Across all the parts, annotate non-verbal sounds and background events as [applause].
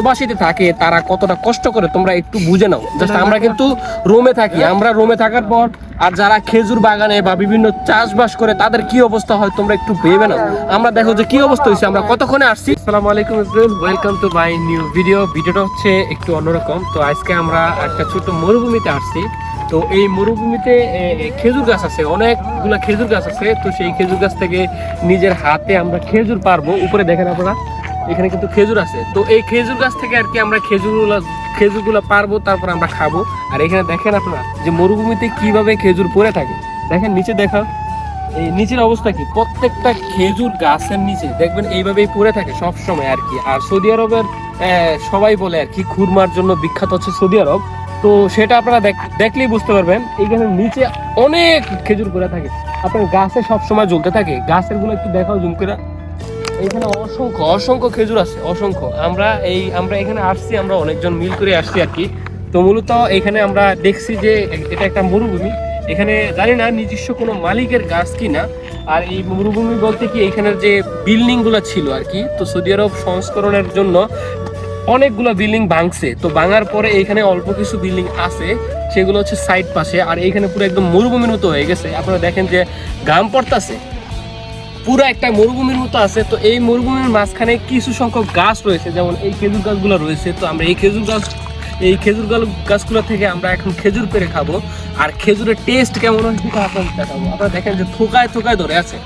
প্রবাসীতে থাকে, তারা কতটা কষ্ট করে তোমরা একটু বুঝে নাও। জাস্ট আমরা কিন্তু রোমে থাকি, আমরা রোমে থাকার পর আর যারা খেজুর বাগানে বা বিভিন্ন চাষবাস করে, তাদের কি অবস্থা হয় তোমরা একটু ভেবে নাও। আমরা দেখো যে কি অবস্থা হয়েছে, আমরা কতক্ষণে আসছি? আসসালামু আলাইকুম welcome to my new video ভিডিওটা হচ্ছে একটু অন্যরকম। তো আজকে আমরা একটা ছোট মরুভূমিতে আসছি। তো এই মরুভূমিতে খেজুর গাছ আছে, অনেকগুলা খেজুর গাছ আছে। তো সেই খেজুর গাছ থেকে নিজের হাতে আমরা খেজুর পারব। উপরে দেখেন আপনারা এখানে কিন্তু খেজুর আছে। তো এই খেজুর গাছ থেকে আর কি আমরা খেজুরগুলো খেজুরগুলো পারব, তারপর আমরা খাব। আর এখানে দেখেন আপনারা যে মরুভূমিতে কীভাবে খেজুর পড়ে থাকে। দেখেন, নিচে দেখা এই নিচের অবস্থা কি? প্রত্যেকটা খেজুর গাছের নিচে দেখবেন এইভাবেই পড়ে থাকে সব সময় আর কি। আর সৌদি আরবের সবাই বলে আর কি, খুরমার জন্য বিখ্যাত হচ্ছে সৌদি আরব। তো সেটা আপনারা দেখ- দেখলেই বুঝতে পারবেন, এইখানে নিচে অনেক খেজুর পড়ে থাকে। আপনার গাছে সব সময় জ্বলতে থাকে। গাছেরগুলো একটু দেখাও জুম করে। এখানে অসংখ্য অসংখ্য খেজুর আছে, অসংখ্য। আমরা এই, আমরা এখানে আসছি, আমরা অনেকজন মিল করে আসছি আর কি। তো মূলত এখানে আমরা দেখছি যে এটা একটা মরুভূমি। এখানে জানি না নিজস্ব কোনো মালিকের গাছ কিনা। আর এই মরুভূমি বলতে কি এখানের যে বিল্ডিংগুলো ছিল আর কি, তো সৌদি আরব সংস্করণের জন্য অনেকগুলো বিল্ডিং ভাঙছে। তো ভাঙার পরে এখানে অল্প কিছু বিল্ডিং আছে, সেগুলো হচ্ছে সাইড পাশে। আর এইখানে পুরো একদম মরুভূমির মতো হয়ে গেছে। আপনারা দেখেন যে গাম পড়তাছে। পুরো একটা মরুভূমির মতো আছে, তো এই মরুভূমির মাঝখানে কিছু সংখ্যক গাছ রয়েছে, যেমন এই খেজুর গাছগুলো রয়েছে, তো আমরা এই খেজুর গাছ, এই খেজুর গাছ গাছগুলো থেকে আমরা এখন খেজুর পেরে খাব, আর খেজুরের টেস্ট কেমন হয় সেটা আপনাদের দেখাবো। আপনারা দেখেন যে থোকায় থোকায় ধরে আছে।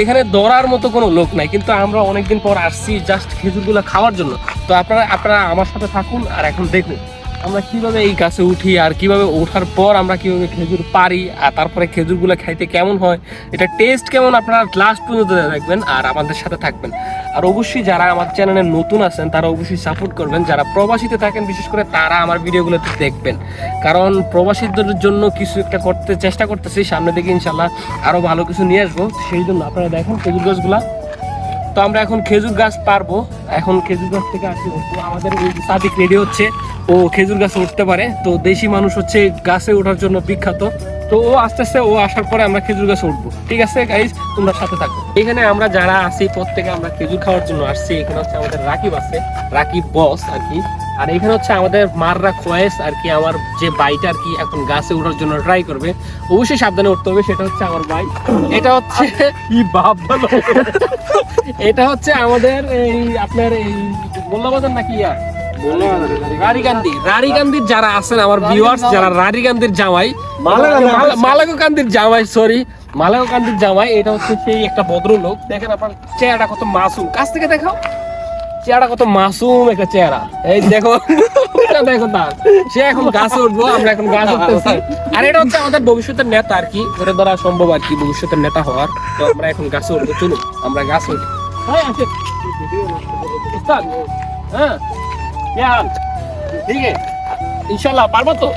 এখানে ধরার মতো কোনো লোক নাই, কিন্তু আমরা অনেকদিন পর আসছি জাস্ট খেজুরগুলো খাওয়ার জন্য। তো আপনারা আপনারা আমার সাথে থাকুন আর এখন দেখুন। আমরা কীভাবে এই গাছে উঠি আর কীভাবে ওঠার পর আমরা কীভাবে খেজুর পারি আর তারপরে খেজুরগুলো খাইতে কেমন হয়, এটা টেস্ট কেমন আপনারা লাস্ট পর্যন্ত দেখবেন আর আমাদের সাথে থাকবেন। আর অবশ্যই যারা আমার চ্যানেলে নতুন আছেন, তারা অবশ্যই সাপোর্ট করবেন। যারা প্রবাসীতে থাকেন, বিশেষ করে তারা আমার ভিডিওগুলোতে দেখবেন। কারণ প্রবাসীদের জন্য কিছু একটা করতে, চেষ্টা করতেছি। সামনে দিকে ইনশাল্লাহ আরও ভালো কিছু নিয়ে আসব। সেই জন্য আপনারা দেখেন খেজুর গাছগুলা। তো আমরা এখন খেজুর গাছ পারব। এখন খেজুর গাছ থেকে আসি। আমাদের সাদিক রেডি হচ্ছে। ও খেজুর গাছে উঠতে পারে। তো দেশি মানুষ হচ্ছে গাছে ওঠার জন্য বিখ্যাত। তো ও আস্তে আস্তে ও আসার পরে আমরা খেজুর গাছে উঠবো। ঠিক আছে গাইজ তোমরা সাথে থাকো। এখানে আমরা যারা আসি প্রত্যেকে আমরা খেজুর খাওয়ার জন্য আসছি। এখানে হচ্ছে আমাদের রাকিব আছে। রাকিব বস আর কি। আর এখানে হচ্ছে আমাদের মাররা খোয়েস আর কি আমার যে বাইটা আর কি এখন গাছে ওঠার জন্য ট্রাই করবে। অবশ্যই সাবধানে উঠতে হবে সেটা হচ্ছে আমার ভাই। এটা হচ্ছে কি বাপ এটা হচ্ছে আমাদের এই আপনার এই মোল্লাবাজার নাকি ইয়া? রারিকান্দি রারিকান্দির যারা আছেন আমার ভিউয়ার্স যারা রারিকান্দির জামাই মালাগো কান্দির জামাই। সরি মালাগো কান্দির জামাই এটা হচ্ছে সেই একটা ভদ্রলোক। দেখেন আপনার চেহারাটা কত মাসুম। কাছ থেকে দেখাও। চেহারা কত মাসুম একটা চেহারা। এই দেখো দেখো তার। সে এখন গাছ উঠবো আমরা এখন গাছ উঠতেছি। আর এটা হচ্ছে আমাদের ভবিষ্যতের নেতা আর কি ওটা ধরা সম্ভব আর কি ভবিষ্যতের নেতা হওয়ার। তো আমরা এখন গাছ উঠবো চলুন আমরা গাছ উঠি। হ্যাঁ, হ্যাঁ, ইনশাল্লাহ পারব তো?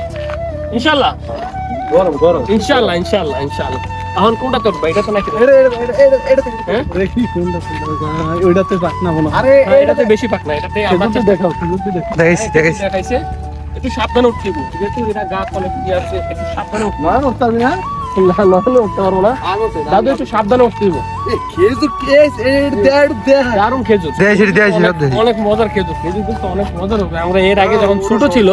ইনশাল্লাহ। গরম গরম। ইনশাল্লাহ ইনশাল্লাহ ইনশাল্লাহ। এখন কোনটা তোর এটা তো নাকি হ্যাঁ? ওইটাতে পাক না বলো হয়। আরে এটাতে বেশি পাক না এটাতে দেখাও দেখাইছি দেখাইছি একটু সাবধানে উঠতে ঠিক আছে এটা গা কলে কি আছে একটু সাবধানে উঠ না উঠতে না। না নাহলে উঠতে পারব না। দাদু একটু সাবধানে উঠতে দিব খেজুর কেস এর দেড় দেড় দারুণ খেজুর। দেখাইছি দেখাইছি অনেক- মজার খেজুর। খেজুর কিন্তু অনেক মজার হবে। আমরা এর আগে যখন ছোট ছিল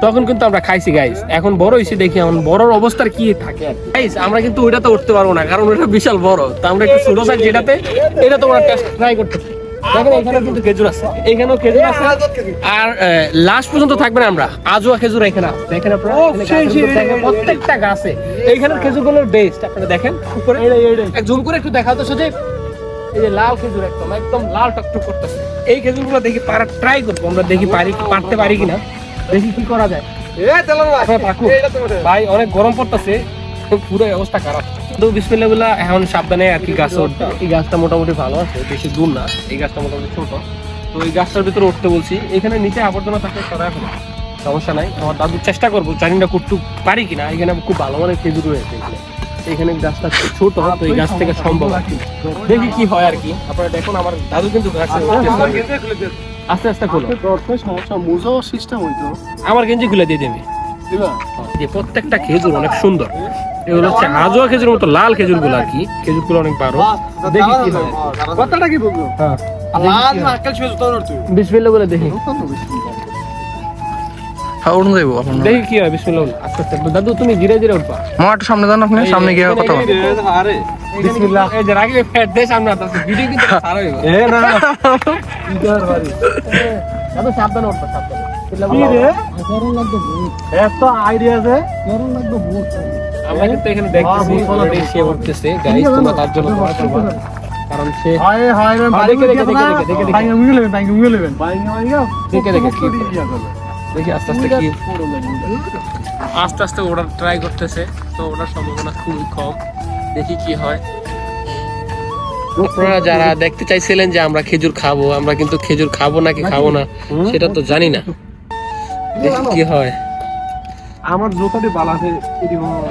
তখন কিন্তু আমরা খাইছি গাইস এখন বড় হয়েছি দেখি এখন বড়র অবস্থার কি থাকে আর গাইস আমরা কিন্তু ওইটাতে উঠতে পারব না কারণ ওটা বিশাল বড়। তো আমরা একটু ছোট সাইজ যেটাতে এটা তোমরা টেস্ট ট্রাই করতে পারো। দেখেন এখানে কিন্তু খেজুর। আছে। এখানেও খেজুর আছে। আর লাস্ট পর্যন্ত থাকবেন আমরা। আজোয়া খেজুর এখানে আছে। দেখেন আপনারা প্রত্যেকটা গাছে। এইখানের খেজুরগুলোর বেস্ট আপনারা দেখেন। উপরে জুম করে একটু সোজে এই যে লাল খেজুর একদম একদম লাল টকটক করতেছে। এই খেজুরগুলো দেখি পারা ট্রাই করব। আমরা দেখি পারি পারতে পারি কিনা। দেখি কি করা যায়। ভাই অনেক গরম পড়তেছে। পুরো অবস্থা খারাপ। তো বিসমিল্লাহ এখন সাবধানে আর কি গাছ উঠবে এই গাছটা মোটামুটি ভালো আছে বেশি দূর না এই গাছটা মোটামুটি ছোট। তো এই গাছটার ভিতরে উঠতে বলছি এখানে নিচে আবর্জনা ফেলো সমস্যা নাই। আমার দাদু চেষ্টা করব জানি না পারি কিনা এখানে খুব ভালো মানের খেজুর রয়েছে এখানে। এখানে গাছটা ছোট তো এই গাছ থেকে সম্ভব আর কি। দেখি কি হয় আর কি। আপনারা দেখুন আমার দাদু কিন্তু গাছে আস্তে আস্তে খোলো। সমস্যা মুজো সিস্টেম হইতো আমার গেঞ্জি খুলে দিয়ে দেবে। যে প্রত্যেকটা খেজুর অনেক সুন্দর। এগুলো হচ্ছে আজোয়া খেজুর মতো লাল খেজুরগুলো আর কি। খেজুরগুলো অনেক বারো। দেখি কি হয়। কথাটা কি বলব? হ্যাঁ। লাল নারকেল ছিল তোর তুই। বিসমিল্লাহ বলে দেখি হ্যাঁ উঠুন যাইবো আপনার দেখি কি হয় বিসমিল্লাহ আস্তে আস্তে দাদু তুমি ধীরে ধীরে উঠবা। একটু সামনে যান আপনি সামনে গিয়ে কথা বলেন আরে বিসমিল্লাহ। এই যে রাগি ফ্যাট দে সামনে আতাছে ভিডিও কিন্তু সারা হইব। এ না ইদার বাড়ি [laughs] দাদু সাবধানে উঠবা সাবধানে। কি রে? এত আইডিয়া আছে আমরা কিন্তু এখানে দেখতেছি অলরেডি সে উঠতেছে। গাইস তোমরা তার জন্য দোয়া করবা। কারণ সে হায় হায় রে হ্যাঁ, দেখে, দেখে, দেখে, দেখে, দেখে, দেখে। বাইঙ্গা মুগে লেবেন বাইঙ্গা মুগে লেবেন বাইঙ্গা বাইঙ্গা দেখে, দেখে, কি দেখি আস্তে আস্তে কি আস্তে আস্তে ওঠার ট্রাই করতেছে। তো ওঠার সম্ভাবনা খুবই কম। দেখি কি হয়। আপনারা যারা দেখতে চাইছিলেন যে আমরা খেজুর খাব আমরা কিন্তু খেজুর খাব নাকি খাব না সেটা তো জানি না। দেখি কি হয়। আমার জোতাটি বালাতে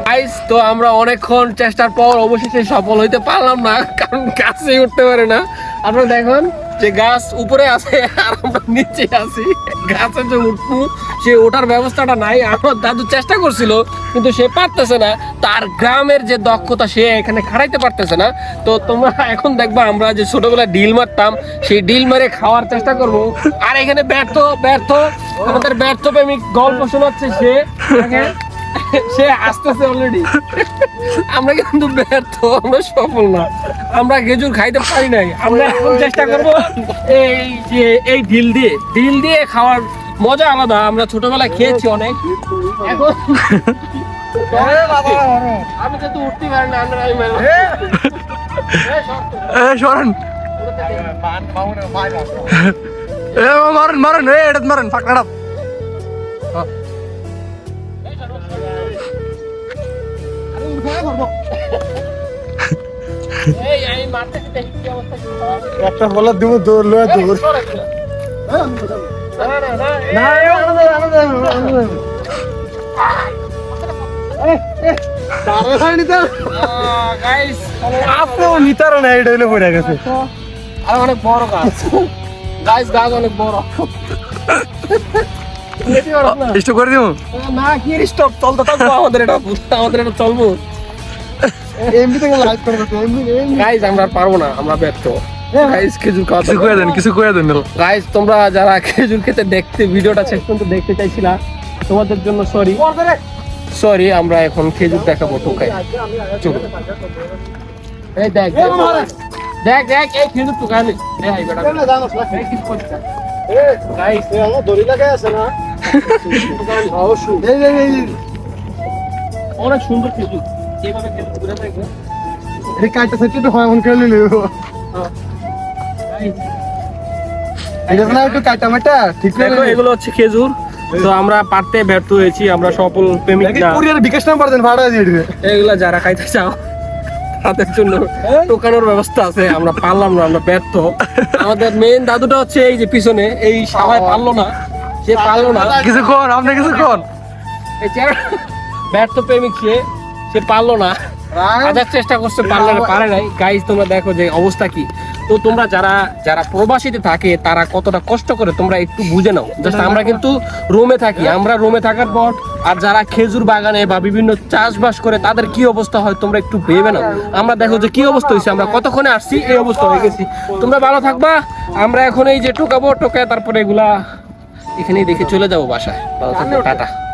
গাইস তো আমরা অনেকক্ষণ চেষ্টার পর অবশেষে সফল হইতে পারলাম না, কারণ কাছে উঠতে পারে না। আপনারা দেখুন যে গাছ উপরে আছে আর আমরা নিচে আছি। গাছে যে উঠবো, সে ওঠার ব্যবস্থাটা নাই। আমার দাদু চেষ্টা করছিল, কিন্তু সে পারতেছে না। তার গ্রামের যে দক্ষতা, সে এখানে খাড়াইতে পারতেছে না। তো তোমরা এখন দেখবা, আমরা যে ছোটবেলায় ডিল মারতাম, সেই ডিল মেরে খাওয়ার চেষ্টা করব। আর এখানে ব্যর্থ ব্যর্থ, আমাদের ব্যর্থ প্রেমিক গল্প শোনাচ্ছে সে। সে আসতেছে অলরেডি আমরা কিন্তু ব্যর্থ আমরা সফল না। আমরা খেজুর খাইতে পারি নাই। আমরা এখন চেষ্টা করব এই যে এই ঢিল দিয়ে। ঢিল দিয়ে খাওয়ার মজা আলাদা। আমরা ছোটবেলায় খেয়েছি অনেক। এখন আমি কিন্তু উঠতে পারি না সরেন। এ মারেন মারেন। এ এটা মারেন ফাঁকড়া একটা বলা দিব দৌড় লয়ে দৌড় আপনিও নিতার না এটা হইলে পড়ে গেছে। আর, অনেক বড় গাছ। গাছ গাছ অনেক বড়? স্টপ করে দিব না কি স্টপ চলতে থাকব আমাদের এটা আমাদের এটা চলবো। এমনি থেকে লাইভ করে এমনি এমনি। গাইজ আমরা আর পারব না আমরা ব্যর্থ। গাইজ খেজুর খাওয়া কিছু কয়ে দেন কিছু কয়ে দেন গাইজ তোমরা যারা খেজুর খেতে দেখতে ভিডিওটা শেষ পর্যন্ত দেখতে চাইছিলা তোমাদের জন্য সরি সরি আমরা এখন খেজুর দেখাবো টোকাই চলো। এই দেখ দেখ, দেখ দেখ এই খেজুর দেখ এই বেটা। গাইজ এ আমার দড়ি লাগাই আছে না? অবশ্যই এই এই এই অনেক সুন্দর খেজুর। যেভাবে খেজুর ঘুরে থাকবে এই কাইটা সেটি তো হয় এমন করে নিলে এটা না একটু কাইটা মাটা ঠিক দেখো এগুলো হচ্ছে খেজুর। তো আমরা পারতে ব্যর্থ হয়েছি আমরা সফল প্রেমিক না। কুরিয়ার বিকাশ নাম্বার দেন ভাড়া দিয়ে দিবে। এগুলা যারা খাইতে চাও তাদের জন্য টোকানোর ব্যবস্থা আছে আমরা পারলাম না আমরা ব্যর্থ। আমাদের মেন দাদুটা হচ্ছে এই যে পিছনে এই সবাই পারল না। সে পারল না। কিছু কর আপনি কিছু কর। এই চেয়ার ব্যর্থ প্রেমিক সে সে পারল না। হাজার চেষ্টা করছে পারলে না পারে নাই। গাইজ তোমরা দেখো যে অবস্থা কি। তো তোমরা যারা যারা প্রবাসীতে থাকে তারা কতটা কষ্ট করে তোমরা একটু বুঝে নাও। জাস্ট আমরা কিন্তু রোমে থাকি আমরা রোমে থাকার পর আর যারা খেজুর বাগানে বা বিভিন্ন চাষবাস করে তাদের কি অবস্থা হয় তোমরা একটু ভেবে নাও। আমরা দেখো যে কি অবস্থা হয়েছে আমরা কতক্ষণে আসছি এই অবস্থা হয়ে গেছি। তোমরা ভালো থাকবা। আমরা এখন এই যে টোকাবো টোকায় তারপরে এগুলা এখানেই দেখে চলে যাব। বাসায়। টাটা।